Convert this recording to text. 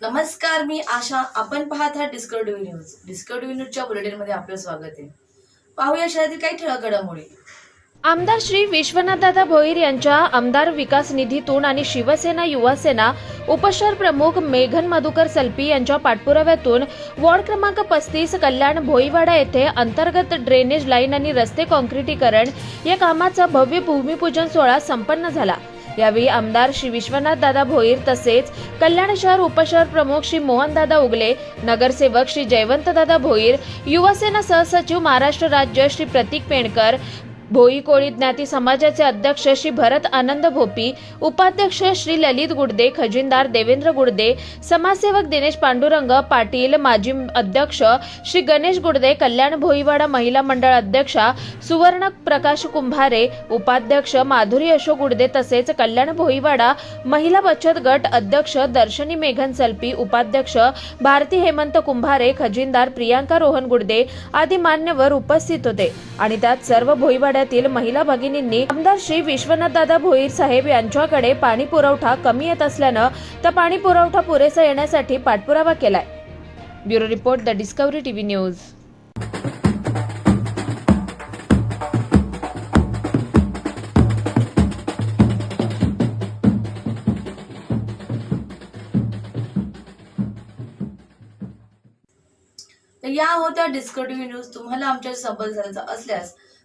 नमस्कार मी आशा. आपण पाहत आहात डिस्कवरी न्यूज डिस्कवरी न्यूजच्या बुलेटिनमध्ये आपलं स्वागत आहे. पाहूया शहरातील काही ठळक घडामोडी. आमदार श्री विश्वनाथदादा भोईर यांच्या आमदार विकास निधीतून आणि शिवसेना युवासेना उपशहर प्रमुख मेघन मधुकर सल्पी यांच्या पाठपुराव्यातून वॉर्ड क्रमांक पस्तीस कल्याण भोईवाडा येथे अंतर्गत ड्रेनेज लाईन आणि रस्ते कॉन्क्रिटीकरण या कामाचा भव्य भूमिपूजन सोहळा संपन्न झाला. यावेळी आमदार श्री विश्वनाथ दादा भोईर तसेच कल्याण शहर उपशहर प्रमुख श्री मोहनदादा उगले नगरसेवक श्री जयवंतदादा भोईर युवासेना सहसचिव महाराष्ट्र राज्य श्री प्रतीक पेणकर भोई कोळी ज्ञाती समाजाचे अध्यक्ष श्री भरत आनंद भोपी उपाध्यक्ष श्री ललित गुडदे खजिनदार देवेंद्र गुडदे समाजसेवक दिनेश पांडुरंग पाटील माजी अध्यक्ष श्री गणेश गुडदे कल्याण भोईवाडा महिला मंडळ अध्यक्षा सुवर्ण प्रकाश कुंभारे उपाध्यक्ष माधुरी अशोक गुडदे तसेच कल्याण भोईवाडा महिला बचत गट अध्यक्ष दर्शनी मेघन सल्पी उपाध्यक्ष भारती हेमंत कुंभारे खजिनदार प्रियांका रोहन गुडदे आदी मान्यवर उपस्थित होते. आणि त्यात सर्व भोईवाडा मराठवाड्यातील महिला भगिनींनी आमदार श्री विश्वनाथदादा भोईर साहेब यांच्याकडे पाणी पुरवठा कमी येत असल्यानं तर पाणी पुरवठा पुरेसा येण्यासाठी पाठपुरावा केलाय. Bureau report the Discovery TV news. या होत्या डिस्कवरी न्यूज. तुम्हाला आमच्या सबल झाल्याचा असल्यास